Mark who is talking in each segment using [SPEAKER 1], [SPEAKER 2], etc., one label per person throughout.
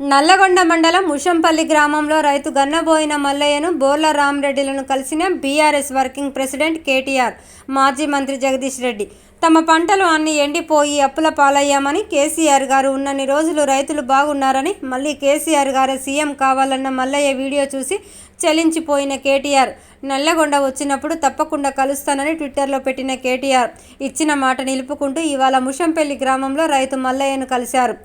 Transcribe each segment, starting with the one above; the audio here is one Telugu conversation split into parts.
[SPEAKER 1] నల్లగొండ మండలం ముషంపల్లి గ్రామంలో రైతు గన్నబోయిన మల్లయ్యను బోర్ల రామరెడ్డిలను కలిసిన బీఆర్ఎస్ వర్కింగ్ ప్రెసిడెంట్ కేటీఆర్ మాజీ మంత్రి జగదీష్ రెడ్డి. తమ పంటలు అన్ని ఎండిపోయి అప్పుల పాలయ్యామని కేసీఆర్ గారు ఉన్నన్ని రోజులు రైతులు బాగున్నారని మళ్ళీ కేసీఆర్ గారు సీఎం కావాలన్న మల్లయ్య వీడియో చూసి చలించిపోయిన కేటీఆర్. నల్లగొండ వచ్చినప్పుడు తప్పకుండా కలుస్తానని ట్విట్టర్లో పెట్టిన కేటీఆర్. ఇచ్చిన మాట నిలుపుకుంటూ ఇవాళ ముషంపల్లి గ్రామంలో రైతు మల్లయ్యను కలిశారు.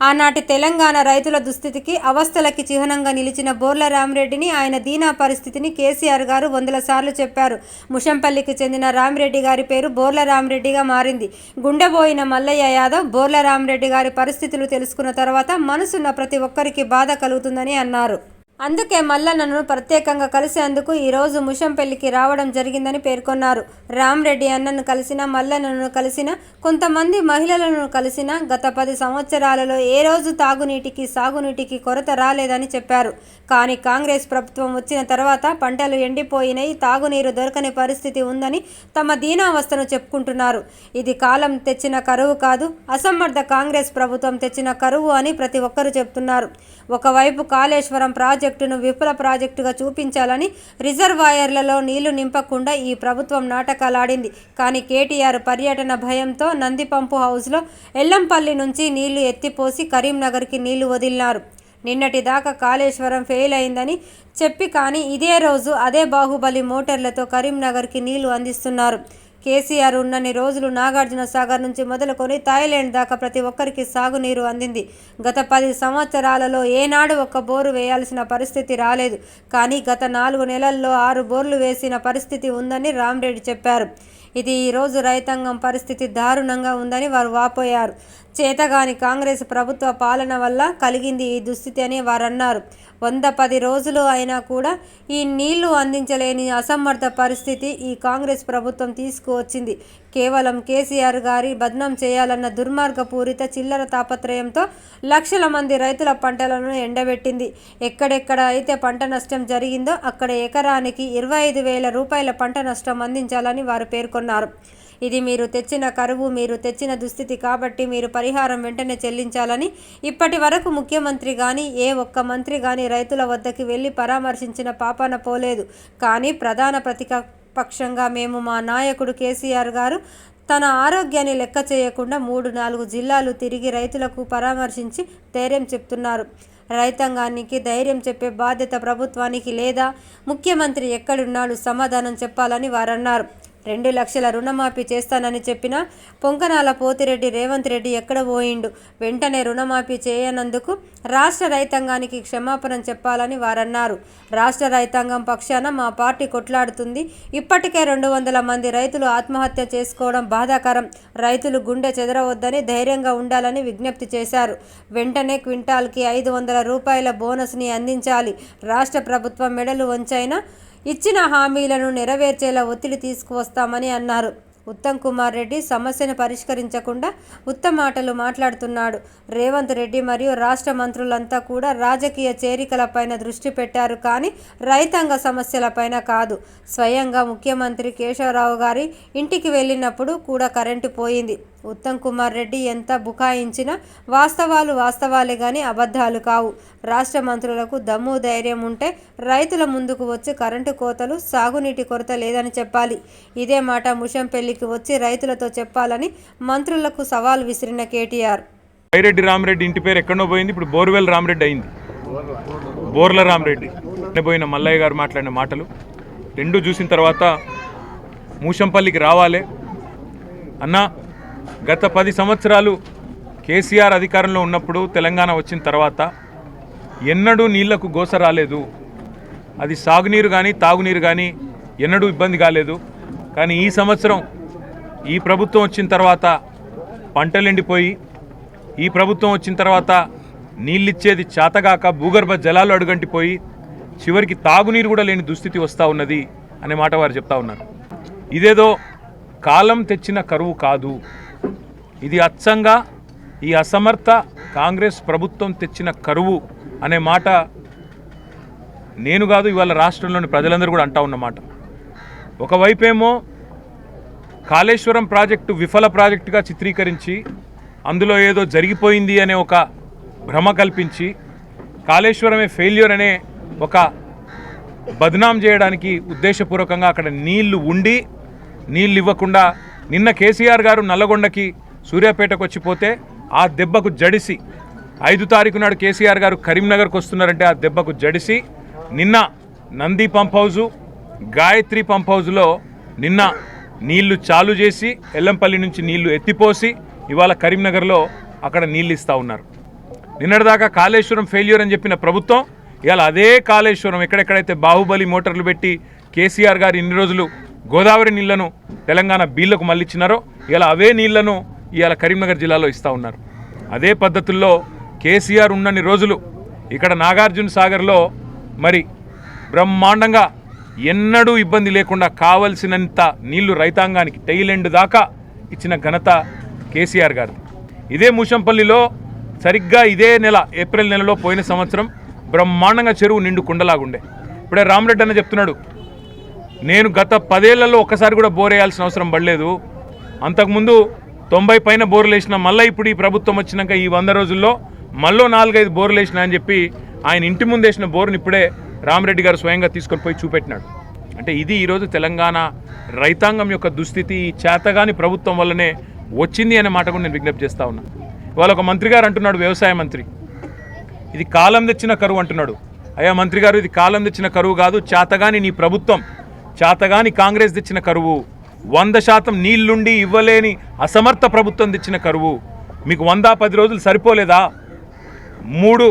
[SPEAKER 1] ఆనాటి తెలంగాణ రైతుల దుస్థితికి అవస్థలకి చిహ్నంగా నిలిచిన బోర్ల రామిరెడ్డిని ఆయన దీనా పరిస్థితిని కేసీఆర్ గారు వందల సార్లు చెప్పారు. ముషంపల్లికి చెందిన రామిరెడ్డి గారి పేరు బోర్ల రామిరెడ్డిగా మారింది. గుండెబోయిన మల్లయ్య యాదవ్ బోర్ల రామిరెడ్డి గారి పరిస్థితులు తెలుసుకున్న తర్వాత మనసున్న ప్రతి ఒక్కరికి బాధ కలుగుతుందని అన్నారు. అందుకే మల్లన్నను ప్రత్యేకంగా కలిసేందుకు ఈరోజు ముషంపల్లికి రావడం జరిగిందని పేర్కొన్నారు. రామ్రెడ్డి అన్నను కలిసిన మల్లన్నను కలిసిన కొంతమంది మహిళలను కలిసిన గత పది సంవత్సరాలలో ఏ రోజు తాగునీటికి సాగునీటికి కొరత రాలేదని చెప్పారు. కానీ కాంగ్రెస్ ప్రభుత్వం వచ్చిన తర్వాత పంటలు ఎండిపోయినాయి తాగునీరు దొరకని పరిస్థితి ఉందని తమ దీనావస్థను చెప్పుకుంటున్నారు. ఇది కాలం తెచ్చిన కరువు కాదు అసమర్థ కాంగ్రెస్ ప్రభుత్వం తెచ్చిన కరువు అని ప్రతి ఒక్కరూ చెప్తున్నారు. ఒకవైపు కాళేశ్వరం ప్రాజెక్టును విఫల ప్రాజెక్టుగా చూపించాలని రిజర్వాయర్లలో నీళ్ళు నింపకుండా ఈ ప్రభుత్వం నాటకాలాడింది. కానీ కేటీఆర్ పర్యటన భయంతో నంది పంపు హౌస్లో ఎల్లంపల్లి నుంచి నీళ్ళు ఎత్తిపోసి కరీంనగర్కి నీళ్ళు వదిలినారు. నిన్నటి దాకా కాళేశ్వరం ఫెయిల్ అయిందని చెప్పి కానీ ఇదే రోజు అదే బాహుబలి మోటార్లతో కరీంనగర్కి నీళ్ళు అందిస్తున్నారు. కేసీఆర్ ఉన్నన్ని రోజులు నాగార్జున సాగర్ నుంచి మొదలుకొని థాయిలాండ్ దాకా ప్రతి ఒక్కరికి సాగునీరు అందింది. గత పది సంవత్సరాలలో ఏనాడు ఒక్క బోరు వేయాల్సిన పరిస్థితి రాలేదు. కానీ గత నాలుగు నెలల్లో ఆరు బోర్లు వేసిన పరిస్థితి ఉందని రామ్రెడ్డి చెప్పారు. ఇది ఈరోజు రైతాంగం పరిస్థితి దారుణంగా ఉందని వారు వాపోయారు. చేతగాని కాంగ్రెస్ ప్రభుత్వ పాలన వల్ల కలిగింది ఈ దుస్థితి అని వారన్నారు. వంద పది రోజులు అయినా కూడా ఈ నీళ్ళు అందించలేని అసమర్థ పరిస్థితి ఈ కాంగ్రెస్ ప్రభుత్వం తీసుకువచ్చింది. కేవలం కేసీఆర్ గారి బద్నం చేయాలన్న దుర్మార్గపూరిత చిల్లర తాపత్రయంతో లక్షల మంది రైతుల పంటలను ఎండబెట్టింది. ఎక్కడెక్కడ అయితే పంట నష్టం జరిగిందో అక్కడ ఎకరానికి ఇరవై ఐదు వేల రూపాయల పంట నష్టం అందించాలని వారు పేర్కొన్నారు. ఇది మీరు తెచ్చిన కరువు మీరు తెచ్చిన దుస్థితి కాబట్టి మీరు పరిహారం వెంటనే చెల్లించాలని ఇప్పటి వరకు ముఖ్యమంత్రి కానీ ఏ ఒక్క మంత్రి కానీ రైతుల వద్దకి వెళ్ళి పరామర్శించిన పాపాన పోలేదు. కానీ ప్రధాన ప్రతిపక్షంగా మేము మా నాయకుడు కేసీఆర్ గారు తన ఆరోగ్యాన్ని లెక్క చేయకుండా మూడు నాలుగు జిల్లాలు తిరిగి రైతులకు పరామర్శించి ధైర్యం చెప్తున్నారు. రైతాంగానికి ధైర్యం చెప్పే బాధ్యత ప్రభుత్వానికి లేదా ముఖ్యమంత్రి ఎక్కడున్నాడు సమాధానం చెప్పాలని వారన్నారు. రెండు లక్షల రుణమాఫీ చేస్తానని చెప్పిన పొంకనాల పోతిరెడ్డి రేవంత్ రెడ్డి ఎక్కడ పోయిండు? వెంటనే రుణమాఫీ చేయనందుకు రాష్ట్ర రైతాంగానికి క్షమాపణ చెప్పాలని వారన్నారు. రాష్ట్ర రైతాంగం పక్షాన మా పార్టీ కొట్లాడుతుంది. ఇప్పటికే రెండు వందల మంది రైతులు ఆత్మహత్య చేసుకోవడం బాధాకరం. రైతులు గుండె చెదరవద్దని ధైర్యంగా ఉండాలని విజ్ఞప్తి చేశారు. వెంటనే క్వింటాల్కి ఐదు వందల రూపాయల బోనస్ని అందించాలి. రాష్ట్ర ప్రభుత్వం మెడలు వంచైనా ఇచ్చిన హామీలను నెరవేర్చేలా ఒత్తిడి తీసుకువస్తామని అన్నారు. ఉత్తమ్ కుమార్ రెడ్డి సమస్యను పరిష్కరించకుండా ఉత్తమ మాటలు మాట్లాడుతున్నాడు. రేవంత్ రెడ్డి మరియు రాష్ట్ర మంత్రులంతా కూడా రాజకీయ చేరికలపైన దృష్టి పెట్టారు కానీ రైతాంగ సమస్యలపైన కాదు. స్వయంగా ముఖ్యమంత్రి కేశవరావు గారి ఇంటికి వెళ్ళినప్పుడు కూడా కరెంటు పోయింది. ఉత్తమ్ కుమార్ రెడ్డి ఎంత బుకాయించినా వాస్తవాలు వాస్తవాలే కానీ అబద్ధాలు కావు. రాష్ట్ర మంత్రులకు దమ్ము ధైర్యం ఉంటే రైతుల ముందుకు వచ్చి కరెంటు కోతలు సాగునీటి కొరత లేదని చెప్పాలి. ఇదే మాట ముషంపల్లికి వచ్చి రైతులతో చెప్పాలని మంత్రులకు సవాల్ విసిరిన కేటీఆర్.
[SPEAKER 2] వైరెడ్డి రామరెడ్డి ఇంటి పేరు ఎక్కడో పోయింది. ఇప్పుడు బోర్వెల్ రామరెడ్డి అయింది. బోర్ల రామరెడ్డి. పోయిన మల్లయ్య గారు మాట్లాడిన మాటలు. రెండు చూసిన తర్వాత మూషంపల్లికి రావాలి. అన్నా గత పది సంవత్సరాలు కేసీఆర్ అధికారంలో ఉన్నప్పుడు తెలంగాణ వచ్చిన తర్వాత ఎన్నడూ నీళ్ళకు గోస రాలేదు. అది సాగునీరు కానీ తాగునీరు కానీ ఎన్నడూ ఇబ్బంది కాలేదు. కానీ ఈ సంవత్సరం ఈ ప్రభుత్వం వచ్చిన తర్వాత పంటలు ఎండిపోయి ఈ ప్రభుత్వం వచ్చిన తర్వాత నీళ్ళిచ్చేది చేతగాక భూగర్భ జలాలు అడుగంటిపోయి చివరికి తాగునీరు కూడా లేని దుస్థితి వస్తూ ఉన్నది అనే మాట వారు చెప్తా ఉన్నారు. ఇదేదో కాలం తెచ్చిన కరువు కాదు. ఇది అచ్చంగా ఈ అసమర్థ కాంగ్రెస్ ప్రభుత్వం తెచ్చిన కరువు అనే మాట నేను కాదు ఇవాళ రాష్ట్రంలోని ప్రజలందరూ కూడా అంటా ఉన్నమాట ఒకవైపేమో కాళేశ్వరం ప్రాజెక్టు విఫల ప్రాజెక్టుగా చిత్రీకరించి అందులో ఏదో జరిగిపోయింది అనే ఒక భ్రమ కల్పించి కాళేశ్వరమే ఫెయిల్యూర్ అనే ఒక బద్నాం చేయడానికి ఉద్దేశపూర్వకంగా అక్కడ నీళ్ళు ఉండి నీళ్ళు ఇవ్వకుండా నిన్న కేసీఆర్ గారు నల్లగొండకి సూర్యాపేటకు వచ్చిపోతే ఆ దెబ్బకు జడిసి ఐదు తారీఖు నాడు కేసీఆర్ గారు కరీంనగర్కి వస్తున్నారంటే ఆ దెబ్బకు జడిసి నిన్న Nandi pump house Gayatri pump హౌజులో నిన్న నీళ్ళు చాలు చేసి ఎల్లంపల్లి నుంచి నీళ్ళు ఎత్తిపోసి ఇవాళ కరీంనగర్లో అక్కడ నీళ్ళు ఇస్తూ ఉన్నారు. నిన్నటిదాకా కాళేశ్వరం ఫెయిల్యూర్ అని చెప్పిన ప్రభుత్వం ఇవాళ అదే కాళేశ్వరం ఎక్కడెక్కడైతే బాహుబలి మోటార్లు పెట్టి కేసీఆర్ గారు ఇన్ని రోజులు గోదావరి నీళ్ళను తెలంగాణ బీళ్ళకు మళ్ళిచ్చినారో ఇవాళ అవే నీళ్ళను ఇవాళ కరీంనగర్ జిల్లాలో ఇస్తూ ఉన్నారు. అదే పద్ధతుల్లో కేసీఆర్ ఉన్నన్ని రోజులు ఇక్కడ నాగార్జున సాగర్లో మరి బ్రహ్మాండంగా ఎన్నడూ ఇబ్బంది లేకుండా కావలసినంత నీళ్ళు రైతాంగానికి టైలెండ్ దాకా ఇచ్చిన ఘనత కేసీఆర్ గారు ఇదే ముషంపల్లిలో సరిగ్గా ఇదే నెల ఏప్రిల్ నెలలో పోయిన సంవత్సరం బ్రహ్మాండంగా చెరువు నిండు కుండలాగుండే. ఇప్పుడే రామరెడ్డి అన్న చెప్తున్నాడు నేను గత పదేళ్ళలో ఒక్కసారి కూడా బోరేయాల్సిన అవసరం పడలేదు. అంతకుముందు తొంభై పైన బోర్లు వేసిన మళ్ళీ ఇప్పుడు ఈ ప్రభుత్వం వచ్చినాక ఈ వంద రోజుల్లో మళ్ళీ నాలుగైదు బోర్లు వేసిన అని చెప్పి ఆయన ఇంటి ముందు వేసిన బోర్ని ఇప్పుడే రామరెడ్డి గారు స్వయంగా తీసుకొని పోయి చూపెట్టినాడు. అంటే ఇది ఈరోజు తెలంగాణ రైతాంగం యొక్క దుస్థితి ఈ చేతగాని ప్రభుత్వం వల్లనే వచ్చింది అనే మాట కూడా నేను విజ్ఞప్తి చేస్తా ఉన్నా. ఇవాళ ఒక మంత్రి గారు అంటున్నాడు వ్యవసాయ మంత్రి. ఇది కాలం తెచ్చిన కరువు అంటున్నాడు. అయ్యా మంత్రి గారు ఇది కాలం తెచ్చిన కరువు కాదు చేతగాని నీ ప్రభుత్వం చేతగాని కాంగ్రెస్ తెచ్చిన కరువు. వంద శాతం నీళ్ళుండి ఇవ్వలేని అసమర్థ ప్రభుత్వం తెచ్చిన కరువు. మీకు వంద పది రోజులు సరిపోలేదా? మూడు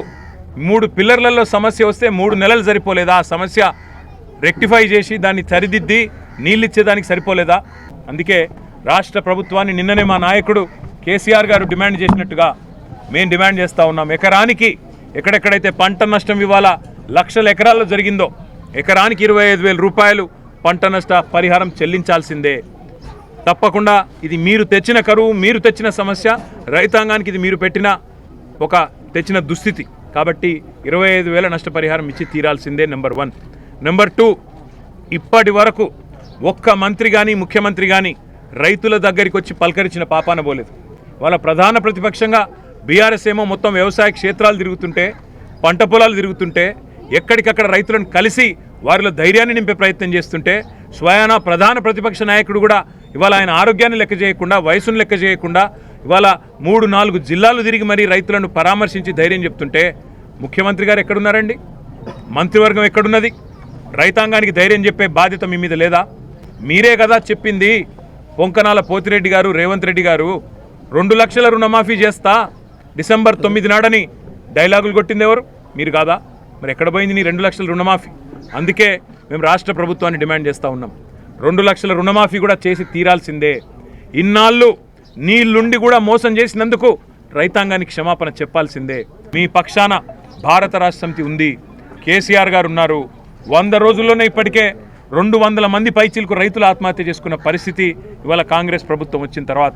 [SPEAKER 2] మూడు పిల్లర్లలో సమస్య వస్తే మూడు నెలలు సరిపోలేదా? ఆ సమస్య రెక్టిఫై చేసి దాన్ని సరిదిద్ది నీళ్ళు ఇచ్చేదానికి సరిపోలేదా? అందుకే రాష్ట్ర ప్రభుత్వాన్ని నిన్ననే మా నాయకుడు కేసీఆర్ గారు డిమాండ్ చేసినట్టుగా మేము డిమాండ్ చేస్తూ ఉన్నాం. ఎకరానికి ఎక్కడెక్కడైతే పంట నష్టం ఇవాళ లక్షల ఎకరాల్లో జరిగిందో ఎకరానికి ఇరవై ఐదు వేల రూపాయలు పంట నష్ట పరిహారం చెల్లించాల్సిందే. తప్పకుండా ఇది మీరు తెచ్చిన కరువు మీరు తెచ్చిన సమస్య రైతాంగానికి ఇది మీరు పెట్టిన ఒక తెచ్చిన దుస్థితి. కాబట్టి ఇరవై ఐదు వేల నష్టపరిహారం ఇచ్చి తీరాల్సిందే నెంబర్ వన్. నెంబర్ టూ ఇప్పటి వరకు ఒక్క మంత్రి కానీ ముఖ్యమంత్రి కానీ రైతుల దగ్గరికి వచ్చి పలకరించిన పాపాన పోలేదు. వాళ్ళ ప్రధాన ప్రతిపక్షంగా బీఆర్ఎస్ ఏమో మొత్తం వ్యవసాయ క్షేత్రాలు తిరుగుతుంటే పంట పొలాలు తిరుగుతుంటే ఎక్కడికక్కడ రైతులను కలిసి వారిలో ధైర్యాన్ని నింపే ప్రయత్నం చేస్తుంటే స్వయానా ప్రధాన ప్రతిపక్ష నాయకుడు కూడా ఇవాళ ఆయన ఆరోగ్యాన్ని లెక్క చేయకుండా వయసును లెక్క చేయకుండా ఇవాళ మూడు నాలుగు జిల్లాలు తిరిగి మరీ రైతులను పరామర్శించి ధైర్యం చెప్తుంటే ముఖ్యమంత్రి గారు ఎక్కడున్నారండి? మంత్రివర్గం ఎక్కడున్నది? రైతాంగానికి ధైర్యం చెప్పే బాధ్యత మీ మీద లేదా? మీరే కదా చెప్పింది పొంకనాల పోతిరెడ్డి గారు రేవంత్ రెడ్డి గారు రెండు లక్షల రుణమాఫీ చేస్తా డిసెంబర్ తొమ్మిది నాడని డైలాగులు కొట్టింది ఎవరు? మీరు కాదా? మరి ఎక్కడ పోయింది నీ రెండు లక్షల రుణమాఫీ? అందుకే మేము రాష్ట్ర ప్రభుత్వాన్ని డిమాండ్ చేస్తూ ఉన్నాం. రెండు లక్షల రుణమాఫీ కూడా చేసి తీరాల్సిందే. ఇన్నాళ్ళు నీళ్ళుండి కూడా మోసం చేసినందుకు రైతాంగానికి క్షమాపణ చెప్పాల్సిందే. మీ పక్షాన భారత రాష్ట్ర సమితి ఉంది. కేసీఆర్ గారు ఉన్నారు. వంద రోజుల్లోనే ఇప్పటికే రెండు వందల మంది పైచీలకు రైతులు ఆత్మహత్య చేసుకున్న పరిస్థితి ఇవాళ కాంగ్రెస్ ప్రభుత్వం వచ్చిన తర్వాత.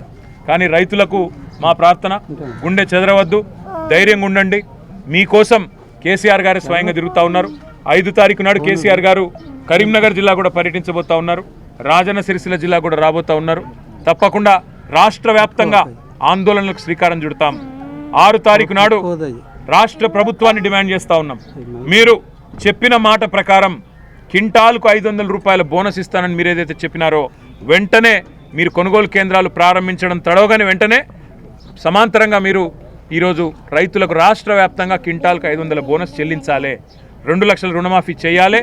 [SPEAKER 2] కానీ రైతులకు మా ప్రార్థన గుండె చెదరవద్దు. ధైర్యంగా ఉండండి. మీకోసం కేసీఆర్ గారు స్వయంగా తిరుగుతూ ఉన్నారు. ఐదు తారీఖు నాడు కేసీఆర్ గారు కరీంనగర్ జిల్లా కూడా పర్యటించబోతా ఉన్నారు. రాజన్న సిరిసిల్ల జిల్లా కూడా రాబోతా ఉన్నారు. తప్పకుండా రాష్ట్ర వ్యాప్తంగా ఆందోళనలకు శ్రీకారం చుడతాం. ఆరు తారీఖు నాడు రాష్ట్ర ప్రభుత్వాన్ని డిమాండ్ చేస్తా ఉన్నాం. మీరు చెప్పిన మాట ప్రకారం కింటాల్కు ఐదు వందల రూపాయల బోనస్ ఇస్తానని మీరు ఏదైతే చెప్పినారో వెంటనే మీరు కొనుగోలు కేంద్రాలు ప్రారంభించడం తడవగానే వెంటనే సమాంతరంగా మీరు ఈరోజు రైతులకు రాష్ట్ర వ్యాప్తంగా కింటాల్కు ఐదు వందల బోనస్ చెల్లించాలి. రెండు లక్షల రుణమాఫీ చేయాలి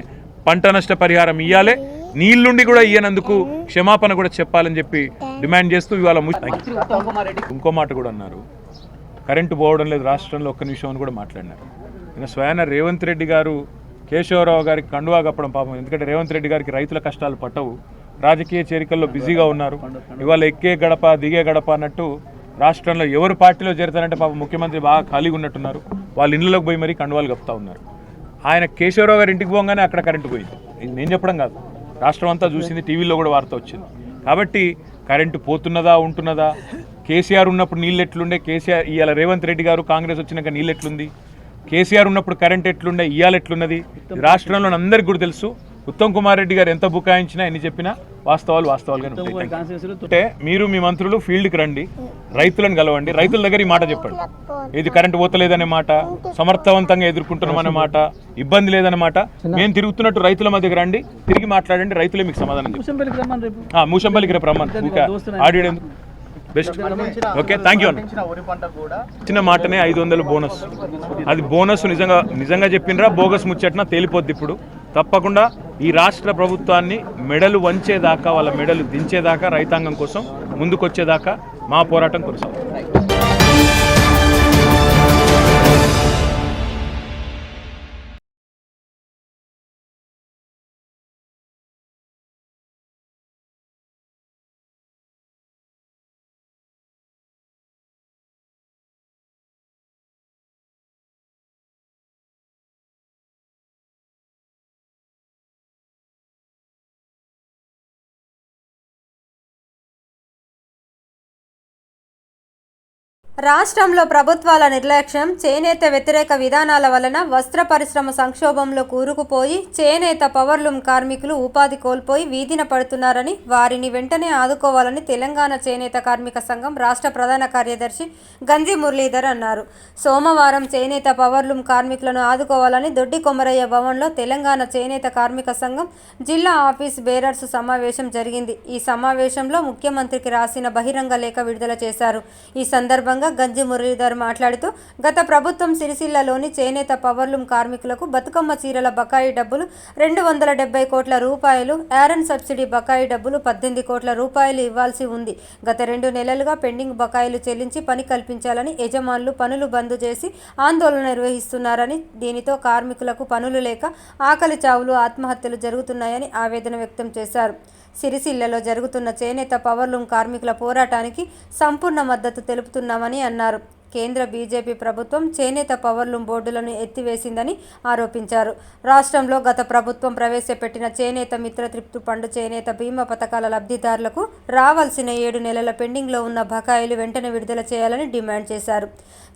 [SPEAKER 2] పంట నష్ట పరిహారం ఇవ్వాలి నీళ్ళుండి కూడా ఇయ్యనందుకు క్షమాపణ కూడా చెప్పాలని చెప్పి డిమాండ్ చేస్తూ ఇవాళ ఇంకో మాట కూడా అన్నారు. కరెంటు పోవడం లేదు రాష్ట్రంలో ఒక్క నిమిషం అని కూడా మాట్లాడినారు. ఇంకా స్వయాన రేవంత్ రెడ్డి గారు కేశవరావు గారికి కండువా కప్పడం పాపం. ఎందుకంటే రేవంత్ రెడ్డి గారికి రైతుల కష్టాలు పట్టవు. రాజకీయ చేరికల్లో బిజీగా ఉన్నారు. ఇవాళ ఎక్కే గడప దిగే గడప అన్నట్టు రాష్ట్రంలో ఎవరు పార్టీలో చేరుతారంటే పాపం ముఖ్యమంత్రి బాగా ఖాళీగా ఉన్నట్టున్నారు. వాళ్ళ ఇళ్ళలోకి పోయి మరీ కండువాలు కప్పుతా ఉన్నారు. ఆయన కేశవరావు గారి ఇంటికి పోగానే అక్కడ కరెంటు పోయింది. నేను చెప్పడం కాదు. రాష్ట్రం అంతా చూసింది టీవీలో కూడా వార్త వచ్చింది. కాబట్టి కరెంటు పోతున్నదా ఉంటున్నదా? కేసీఆర్ ఉన్నప్పుడు నీళ్ళు ఎట్లుండే? కేసీఆర్ ఇవాళ రేవంత్ రెడ్డి గారు కాంగ్రెస్ వచ్చినాక నీళ్ళు ఎట్లుంది? కేసీఆర్ ఉన్నప్పుడు కరెంట్ ఎట్లుండే? ఇవాళ ఎట్లున్నది? రాష్ట్రంలో అందరికీ కూడా తెలుసు. ఉత్తమ్ కుమార్ రెడ్డి గారు ఎంత బుకాయించినా ఎన్ని చెప్పినా వాస్తవాలు వాస్తవాలుగానే ఉంటాయి. Thank you. అంటే మీరు మీ మంత్రులు ఫీల్డ్కి రండి రైతులను కలవండి రైతుల దగ్గర ఈ మాట చెప్పండి. ఇది కరెంట్ పోతలేదనే మాట సమర్థవంతంగా ఎదుర్కొంటున్నామనే మాట ఇబ్బంది లేదనే మాట మేము తిరుగుతున్నట్టు రైతుల మధ్యకి రండి తిరిగి మాట్లాడండి రైతులే మీకు సమాధానం చెప్తారు.
[SPEAKER 3] రమ్మని రేపు.
[SPEAKER 2] రమ్మని. Audio best okay thank you చిన్న మాటనే ఐదు వందలు బోనస్. అది బోనస్ నిజంగా నిజంగా చెప్పినరా? బోగస్ ముచ్చట్న తేలిపోద్ది ఇప్పుడు. తప్పకుండా ఈ రాష్ట్ర ప్రభుత్వాన్ని మెడలు వంచేదాకా వాళ్ళ మెడలు దించేదాకా రైతాంగం కోసం ముందుకొచ్చేదాకా మా పోరాటం కొనసాగుతుంది.
[SPEAKER 1] రాష్ట్రంలో ప్రభుత్వాల నిర్లక్ష్యం చేనేత వ్యతిరేక విధానాల వలన వస్త్ర పరిశ్రమ సంక్షోభంలో కూరుకుపోయి చేనేత పవర్లూమ్ కార్మికులు ఉపాధి కోల్పోయి వీధిన పడుతున్నారని వారిని వెంటనే ఆదుకోవాలని తెలంగాణ చేనేత కార్మిక సంఘం రాష్ట్ర ప్రధాన కార్యదర్శి గంజి మురళీధర్ అన్నారు. సోమవారం చేనేత పవర్లూమ్ కార్మికులను ఆదుకోవాలని దొడ్డి కొమరయ్య భవన్లో తెలంగాణ చేనేత కార్మిక సంఘం జిల్లా ఆఫీస్ బేరర్స్ సమావేశం జరిగింది. ఈ సమావేశంలో ముఖ్యమంత్రికి రాసిన బహిరంగ లేఖ విడుదల చేశారు. ఈ సందర్భంగా గంజి మురళీధర్ మాట్లాడుతూ గత ప్రభుత్వం సిరిసిల్లలోని చేనేత పవర్లూమ్ కార్మికులకు బతుకమ్మ చీరల బకాయి డబ్బులు రెండు వందల డెబ్బై కోట్ల రూపాయలు యారన్ సబ్సిడీ బకాయి డబ్బులు పద్దెనిమిది కోట్ల రూపాయలు ఇవ్వాల్సి ఉంది. గత రెండు నెలలుగా పెండింగ్ బకాయిలు చెల్లించి పని కల్పించాలని యజమానులు పనులు బంద్ చేసి ఆందోళన నిర్వహిస్తున్నారని దీనితో కార్మికులకు పనులు లేక ఆకలి చావులు ఆత్మహత్యలు జరుగుతున్నాయని ఆవేదన వ్యక్తం చేశారు. సిరిసిల్లలో జరుగుతున్న చేనేత పవర్లూమ్ కార్మికుల పోరాటానికి సంపూర్ణ మద్దతు తెలుపుతున్నామని అన్నారు. కేంద్ర బీజేపీ ప్రభుత్వం చేనేత పవర్లూమ్ బోర్డులను ఎత్తివేసిందని ఆరోపించారు. రాష్ట్రంలో గత ప్రభుత్వం ప్రవేశపెట్టిన చేనేత మిత్ర తృప్తి పండు చేనేత బీమా పథకాల లబ్ధిదారులకు రావాల్సిన ఏడు నెలల పెండింగ్లో ఉన్న బకాయిలు వెంటనే విడుదల చేయాలని డిమాండ్ చేశారు.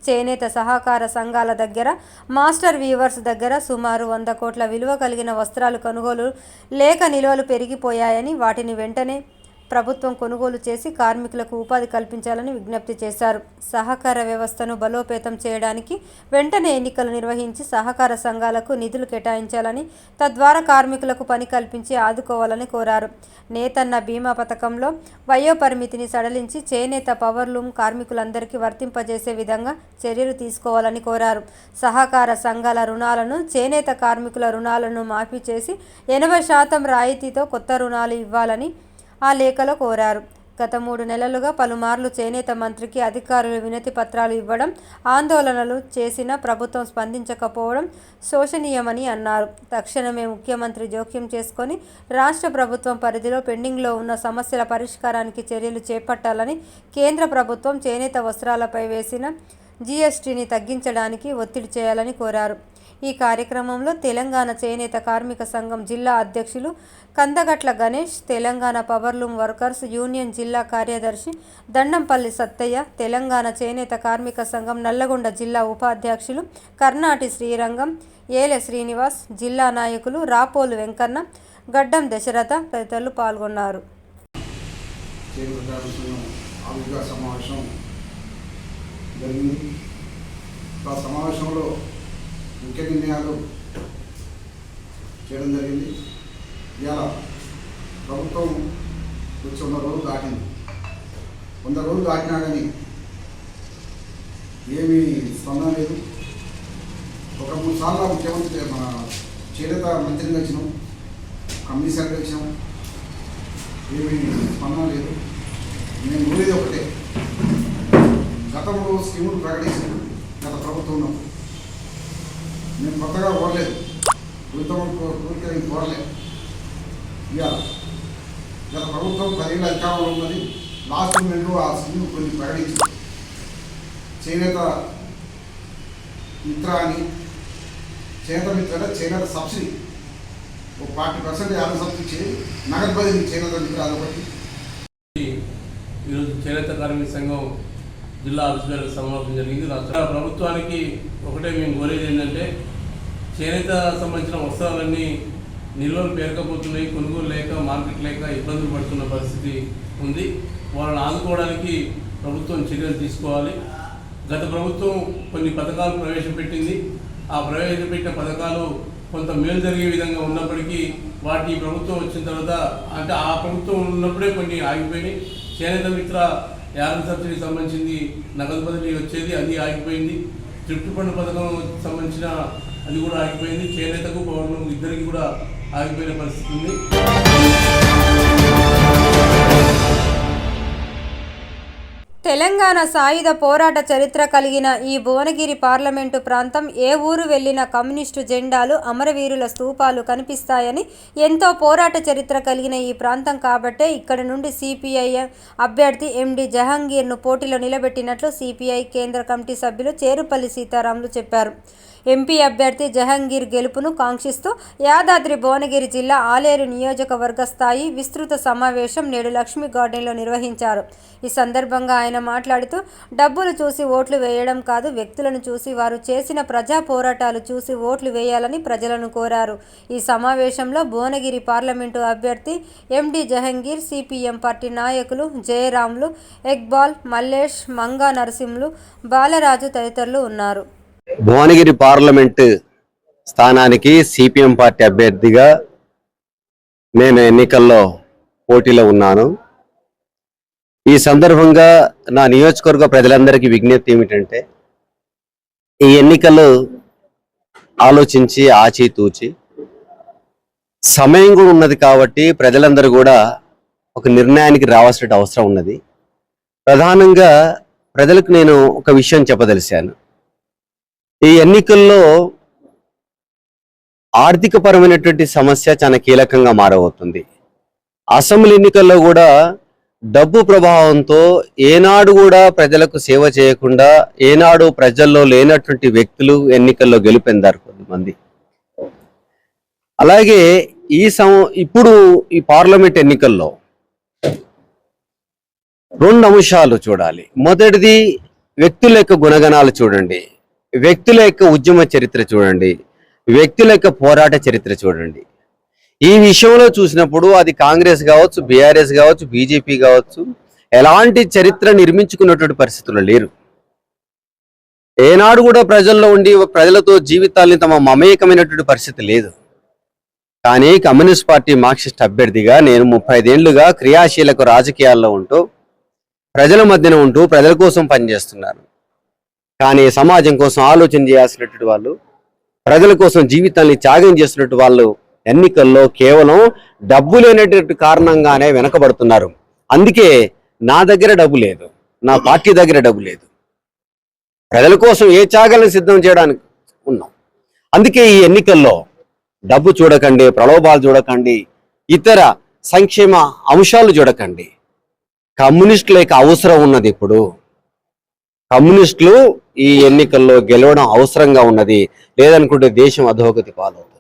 [SPEAKER 1] చేనేత సహకార సంఘాల దగ్గర మాస్టర్ వీవర్స్ దగ్గర సుమారు వంద కోట్ల విలువ కలిగిన వస్త్రాలు కొనుగోలు లేక నిల్వలు పెరిగిపోయాయని వాటిని వెంటనే ప్రభుత్వం కొనుగోలు చేసి కార్మికులకు ఉపాధి కల్పించాలని విజ్ఞప్తి చేశారు. సహకార వ్యవస్థను బలోపేతం చేయడానికి వెంటనే ఎన్నికలు నిర్వహించి సహకార సంఘాలకు నిధులు కేటాయించాలని తద్వారా కార్మికులకు పని కల్పించి ఆదుకోవాలని కోరారు. నేతన్న బీమా పథకంలో వయోపరిమితిని సడలించి చేనేత పవర్లూమ్ కార్మికులందరికీ వర్తింపజేసే విధంగా చర్యలు తీసుకోవాలని కోరారు. సహకార సంఘాల రుణాలను చేనేత కార్మికుల రుణాలను మాఫీ చేసి ఎనభై శాతం రాయితీతో కొత్త రుణాలు ఇవ్వాలని ఆ లేఖలో కోరారు. గత మూడు నెలలుగా పలుమార్లు చేనేత మంత్రికి అధికారులు వినతి పత్రాలు ఇవ్వడం ఆందోళనలు చేసిన ప్రభుత్వం స్పందించకపోవడం శోషనీయమని అన్నారు. తక్షణమే ముఖ్యమంత్రి జోక్యం చేసుకొని రాష్ట్ర ప్రభుత్వం పరిధిలో పెండింగ్లో ఉన్న సమస్యల పరిష్కారానికి చర్యలు చేపట్టాలని కేంద్ర ప్రభుత్వం చేనేత వస్త్రాలపై వేసిన జీఎస్టీని తగ్గించడానికి ఒత్తిడి చేయాలని కోరారు. ఈ కార్యక్రమంలో తెలంగాణ చేనేత కార్మిక సంఘం జిల్లా అధ్యక్షులు Kandagatla Ganesh Telangana powerloom workers union జిల్లా కార్యదర్శి దండంపల్లి సత్తయ్య తెలంగాణ చేనేత కార్మిక సంఘం నల్లగొండ జిల్లా ఉపాధ్యక్షులు కర్ణాటి శ్రీరంగం ఏలె శ్రీనివాస్ జిల్లా నాయకులు రాపోలు వెంకన్న గడ్డం దశరథ తదితరులు పాల్గొన్నారు.
[SPEAKER 4] సమావేశం జరిగింది. ఆ సమావేశంలో ముఖ్య నిర్ణయాలు చేయడం జరిగింది. ఇవాళ ప్రభుత్వం వచ్చి వంద రోజులు దాటింది. వంద రోజులు దాటినా కానీ ఏమీ స్పందన లేదు. ఒక మూడు సార్లు ముఖ్యమంత్రి మన చేనేత మంత్రిని వచ్చినాం కమిషనర్ వచ్చినాం ఏమీ స్పందన లేదు. నేను ఊరేది ఒకటే. గతంలో స్కీములు ప్రకటించిన గత ప్రభుత్వంలో నేను కొత్తగా కోరలేదు ప్రభుత్వం కోరికలు కోరలేదు ఇవాళ గత ప్రభుత్వం పదేళ్ళ అధికారంలో ఉన్నది. లాస్ట్ మూమెంట్లో ఆ స్కీమ్ కొన్ని ప్రకటించింది. చేనేత మిత్ర అని చేనేత మిత్ర అంటే చేనేత సబ్సిడీ. ఒక ఫార్టీ పర్సెంట్ యాభై సబ్సిడీ చేయి నగదు బదిలీ చేనేత మిత్ర అదొకటి
[SPEAKER 5] ఈరోజు చేనేత కార్మిక సంఘం జిల్లా అధికారులకు సమావేశం జరిగింది. రాష్ట్ర ప్రభుత్వానికి ఒకటే మేము కోరేది ఏంటంటే చేనేత సంబంధించిన వస్త్రాలన్నీ నిల్వలు పేరకపోతున్నాయి కొనుగోలు లేక మార్కెట్ లేక ఇబ్బందులు పడుతున్న పరిస్థితి ఉంది. వాళ్ళని ఆదుకోవడానికి ప్రభుత్వం చర్యలు తీసుకోవాలి. గత ప్రభుత్వం కొన్ని పథకాలు ప్రవేశపెట్టింది. ఆ ప్రవేశపెట్టిన పథకాలు కొంత మేలు జరిగే విధంగా ఉన్నప్పటికీ వాటి ప్రభుత్వం వచ్చిన తర్వాత అంటే ఆ ప్రభుత్వం ఉన్నప్పుడే కొన్ని ఆగిపోయినాయి. చేనేత మిత్ర యాభై సబ్సిడీ సంబంధించింది నగదు బదిలీ వచ్చేది అది ఆగిపోయింది. చుట్టుపండు పథకం సంబంధించిన అది కూడా ఆగిపోయింది. చేనేతకు పవన్ ఇద్దరికి కూడా ఆగిపోయిన పరిస్థితి ఉంది.
[SPEAKER 1] తెలంగాణ సాయుధ పోరాట చరిత్ర కలిగిన ఈ భువనగిరి పార్లమెంటు ప్రాంతం ఏ ఊరు వెళ్ళినా కమ్యూనిస్టు జెండాలు అమరవీరుల స్తూపాలు కనిపిస్తాయని ఎంతో పోరాట చరిత్ర కలిగిన ఈ ప్రాంతం కాబట్టే ఇక్కడ నుండి సిపిఐ అభ్యర్థి ఎండి జహంగీర్ను పోటీలో నిలబెట్టినట్లు సిపిఐ కేంద్ర కమిటీ సభ్యులు చేరుపల్లి సీతారాములు చెప్పారు. ఎంపీ అభ్యర్థి జహంగీర్ గెలుపును కాంక్షిస్తూ యాదాద్రి భువనగిరి జిల్లా ఆలేరు నియోజకవర్గ స్థాయి విస్తృత సమావేశం నేడు లక్ష్మీ గార్డెన్లో నిర్వహించారు. ఈ సందర్భంగా ఆయన మాట్లాడుతూ డబ్బులు చూసి ఓట్లు వేయడం కాదు వ్యక్తులను చూసి వారు చేసిన ప్రజా పోరాటాలు చూసి ఓట్లు వేయాలని ప్రజలను కోరారు. ఈ సమావేశంలో భువనగిరి పార్లమెంటు అభ్యర్థి ఎండి జహంగీర్ సిపిఎం పార్టీ నాయకులు జయరాములు ఎక్బాల్ మల్లేష్ మంగా నరసింహులు బాలరాజు తదితరులు ఉన్నారు.
[SPEAKER 3] భువనగిరి పార్లమెంట్ స్థానానికి సిపిఎం పార్టీ అభ్యర్థిగా నేను ఎన్నికల్లో పోటీలో ఉన్నాను. ఈ సందర్భంగా నా నియోజకవర్గ ప్రజలందరికీ విజ్ఞప్తి ఏమిటంటే ఈ ఎన్నికలు ఆలోచించి ఆచితూచి సమయం కూడా ఉన్నది కాబట్టి ప్రజలందరూ కూడా ఒక నిర్ణయానికి రావాల్సిన అవసరం ఉన్నది. ప్రధానంగా ప్రజలకు నేను ఒక విషయం చెప్పదలిశాను ఈ ఎన్నికల్లో ఆర్థిక పరమైనటువంటి సమస్య చాలా కీలకంగా మారబోతుంది. అసెంబ్లీ ఎన్నికల్లో కూడా డబ్బు ప్రభావంతో ఏనాడు కూడా ప్రజలకు సేవ చేయకుండా ఏనాడు ప్రజల్లో లేనటువంటి వ్యక్తులు ఎన్నికల్లో గెలుపొందారు కొంతమంది. అలాగే ఈ సం ఇప్పుడు ఈ పార్లమెంట్ ఎన్నికల్లో రెండు అంశాలు చూడాలి. మొదటిది వ్యక్తుల యొక్క గుణగణాలు చూడండి. వ్యక్తుల యొక్క ఉద్యమ చరిత్ర చూడండి. వ్యక్తుల యొక్క పోరాట చరిత్ర చూడండి. ఈ విషయంలో చూసినప్పుడు అది కాంగ్రెస్ కావచ్చు బీఆర్ఎస్ కావచ్చు బీజేపీ కావచ్చు ఎలాంటి చరిత్ర నిర్మించుకున్నటువంటి పరిస్థితులు లేరు. ఏనాడు కూడా ప్రజల్లో ఉండి ప్రజలతో జీవితాల్ని తమ మమేకమైనటువంటి పరిస్థితి లేదు. కానీ కమ్యూనిస్ట్ పార్టీ మార్క్సిస్ట్ అభ్యర్థిగా నేను ముప్పై ఐదేళ్ళుగా క్రియాశీలకు రాజకీయాల్లో ఉంటూ ప్రజల మధ్యన ఉంటూ ప్రజల కోసం పనిచేస్తున్నాను. కానీ సమాజం కోసం ఆలోచన చేయాల్సినటువంటి వాళ్ళు ప్రజల కోసం జీవితాన్ని త్యాగం చేసినట్టు వాళ్ళు ఎన్నికల్లో కేవలం డబ్బు లేనటువంటి కారణంగానే వెనకబడుతున్నారు. అందుకే నా దగ్గర డబ్బు లేదు నా పార్టీ దగ్గర డబ్బు లేదు. ప్రజల కోసం ఏ త్యాగాలను సిద్ధం చేయడానికి ఉన్నాం. అందుకే ఈ ఎన్నికల్లో డబ్బు చూడకండి ప్రలోభాలు చూడకండి ఇతర సంక్షేమ అంశాలు చూడకండి. కమ్యూనిస్టులు యొక్క అవసరం ఉన్నది ఇప్పుడు. కమ్యూనిస్టులు ఈ ఎన్నికల్లో గెలవడం అవసరంగా ఉన్నది. లేదనుకుంటే దేశం అధోగతి పాలవుతుంది.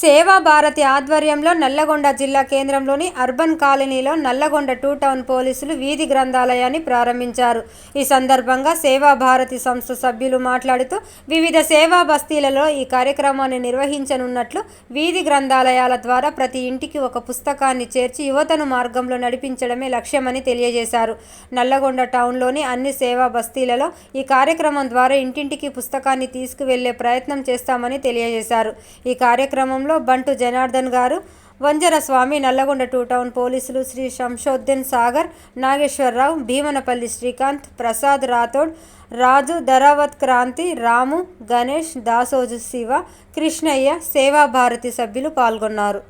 [SPEAKER 1] సేవా భారతి ఆధ్వర్యంలో నల్లగొండ జిల్లా కేంద్రంలోని అర్బన్ కాలనీలో నల్లగొండ టూ టౌన్ పోలీసులు వీధి గ్రంథాలయాన్ని ప్రారంభించారు. ఈ సందర్భంగా సేవా భారతి సంస్థ సభ్యులు మాట్లాడుతూ వివిధ సేవా బస్తీలలో ఈ కార్యక్రమాన్ని నిర్వహించనున్నట్లు వీధి గ్రంథాలయాల ద్వారా ప్రతి ఇంటికి ఒక పుస్తకాన్ని చేర్చి యువతను మార్గంలో నడిపించడమే లక్ష్యమని తెలియజేశారు. నల్లగొండ టౌన్లోని అన్ని సేవా బస్తీలలో ఈ కార్యక్రమం ద్వారా ఇంటింటికి పుస్తకాన్ని తీసుకువెళ్ళే ప్రయత్నం చేస్తామని తెలియజేశారు. ఈ కార్యక్రమంలో సమయంలో బంటు జనార్దన్ గారు వంజర స్వామి నల్లగొండ టూ టౌన్ పోలీసులు శ్రీ శంషోద్దీన్ సాగర్ నాగేశ్వరరావు భీమనపల్లి శ్రీకాంత్ ప్రసాద్ రాథోడ్ రాజు ధరావత్ క్రాంతి రాము గణేష్ దాసోజు శివ కృష్ణయ్య సేవా భారతి సభ్యులు పాల్గొన్నారు.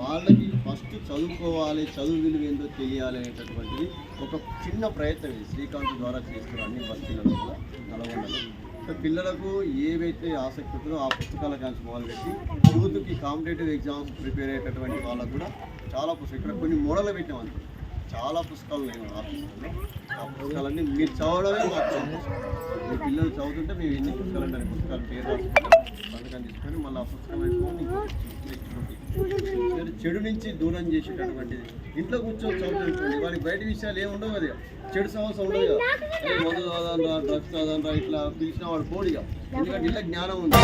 [SPEAKER 6] వాళ్ళకి ఫస్ట్ చదువుకోవాలి చదువు విలువ ఏందో తెలియాలి అనేటటువంటిది ఒక చిన్న ప్రయత్నం ఇది శ్రీకాంత్ ద్వారా చేస్తున్నారు అన్ని బస్తీలలో కూడా నల్గొండలో పిల్లలకు ఏవైతే ఆసక్తి ఉందో ఆ పుస్తకాల కాంచి మొదలుపెట్టి యూత్కి కాంపిటేటివ్ ఎగ్జామ్స్ ప్రిపేర్ అయ్యేటటువంటి వాళ్ళకు కూడా చాలా పుస్తకాలు ఇక్కడ కొన్ని మోడల్ పెట్టాం అంతే. చాలా పుస్తకాలు ఉన్నాయి ఆ పుస్తకాలు ఆ పుస్తకాలన్నీ మీరు చదవడమే మాకు మీ పిల్లలు చదువుతుంటే మేము ఎన్ని పుస్తకాలు అంటే పుస్తకాలు పేరు రాసుకుంటాం. సంతకం తీసుకొని మళ్ళీ ఆ పుస్తకం అయిపోయి చెడు- నుంచి దూరం చేసేటటువంటిది. ఇంట్లో కూర్చొని చదువుకోండి వాడికి బయట విషయాలు ఏమి ఉండవు కదా. చెడు సమస్య ఉండదు కదా. అరే మందు తాగదనరా డ్రగ్స్ తాగదనరా ఇట్లా పిలిచిన వాడు పోడిగా ఎందుకంటే ఇట్లా జ్ఞానం ఉంది.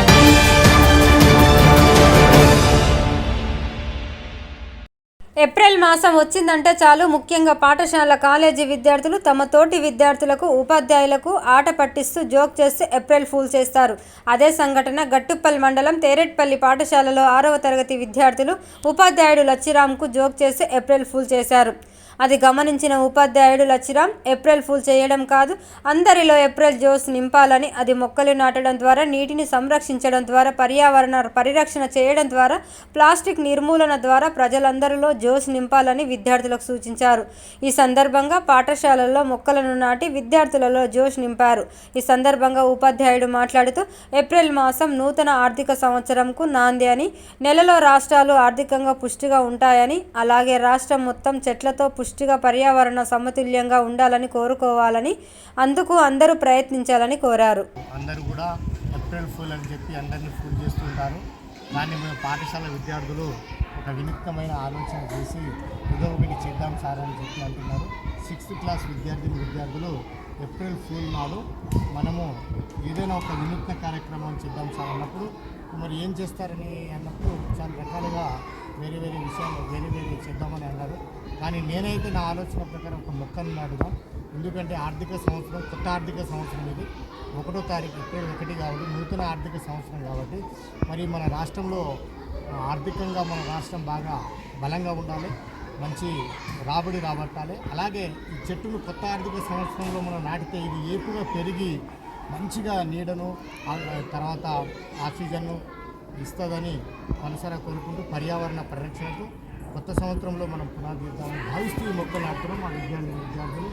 [SPEAKER 1] ఏప్రిల్ మాసం వచ్చిందంటే చాలు. ముఖ్యంగా పాఠశాల కాలేజీ విద్యార్థులు తమ తోటి విద్యార్థులకు ఉపాధ్యాయులకు ఆట పట్టిస్తూ జోక్ చేస్తూ ఏప్రిల్ ఫూల్ చేస్తారు. అదే సంఘటన గట్టుప్పల్ మండలం తేరెట్పల్లి పాఠశాలలో ఆరవ తరగతి విద్యార్థులు ఉపాధ్యాయుడు లచ్చిరామ్కు జోక్ చేసి ఏప్రిల్ ఫూల్ చేశారు. అది గమనించిన ఉపాధ్యాయుడు లచ్చిరామ్ ఏప్రిల్ ఫూల్ చేయడం కాదు అందరిలో ఏప్రిల్ జోస్ నింపాలని అది మొక్కలు నాటడం ద్వారా నీటిని సంరక్షించడం ద్వారా పర్యావరణ పరిరక్షణ చేయడం ద్వారా ప్లాస్టిక్ నిర్మూలన ద్వారా ప్రజలందరిలో జోస్ నింపాలని విద్యార్థులకు సూచించారు. ఈ సందర్భంగా పాఠశాలల్లో మొక్కలను నాటి విద్యార్థులలో జోష్ నింపారు. ఈ సందర్భంగా ఉపాధ్యాయుడు మాట్లాడుతూ ఏప్రిల్ మాసం నూతన ఆర్థిక సంవత్సరంకు నాంది అని నెలలో రాష్ట్రాలు ఆర్థికంగా పుష్టిగా ఉంటాయని అలాగే రాష్ట్రం మొత్తం చెట్లతో పుష్టిగా పర్యావరణ సమతుల్యంగా ఉండాలని కోరుకోవాలని అందుకు అందరూ ప్రయత్నించాలని కోరారు.
[SPEAKER 7] అందరూ కూడా ఏప్రిల్ ఫుల్ అని చెప్పి అందరినీ ఫుల్ చేస్తుంటారు. దాన్ని మేము పాఠశాల విద్యార్థులు ఒక వినూత్నమైన ఆలోచన చేసి ఏదో ఒకటి చేద్దాం సార్ అని చెప్పి అంటున్నారు. సిక్స్త్ క్లాస్ విద్యార్థిని విద్యార్థులు ఏప్రిల్ ఫూల్ నాడు మనము ఏదైనా ఒక వినూత్న కార్యక్రమం చేద్దాం సార్ అన్నప్పుడు మరి ఏం చేస్తారని అన్నప్పుడు చాలా రకాలుగా వేరే వేరే విషయాలు వేరే వేరే చేద్దామని అన్నారు. కానీ నేనైతే నా ఆలోచన ప్రకారం ఒక మొక్కను నాటుదాం. ఎందుకంటే ఆర్థిక సంవత్సరం కొత్త ఆర్థిక సంవత్సరం ఇది. ఒకటో తారీఖు ఏప్రిల్ ఒకటి కాబట్టి నూతన ఆర్థిక సంవత్సరం కాబట్టి మరి మన రాష్ట్రంలో ఆర్థికంగా మన రాష్ట్రం బాగా బలంగా ఉండాలి. మంచి రాబడి రాబట్టాలి. అలాగే ఈ చెట్టును కొత్త ఆర్థిక సంవత్సరంలో మనం నాటితే ఇది ఏపుగా పెరిగి మంచిగా నీడను తర్వాత ఆక్సిజన్ను ఇస్తుందని మనసర కోరుకుంటూ పర్యావరణ పరిరక్షణకు కొత్త సంవత్సరంలో మనం పునాదిద్దామని భావిస్తూ ఈ మొక్కలు నాటుతున్నాం. మా విద్యార్థి విద్యార్థులు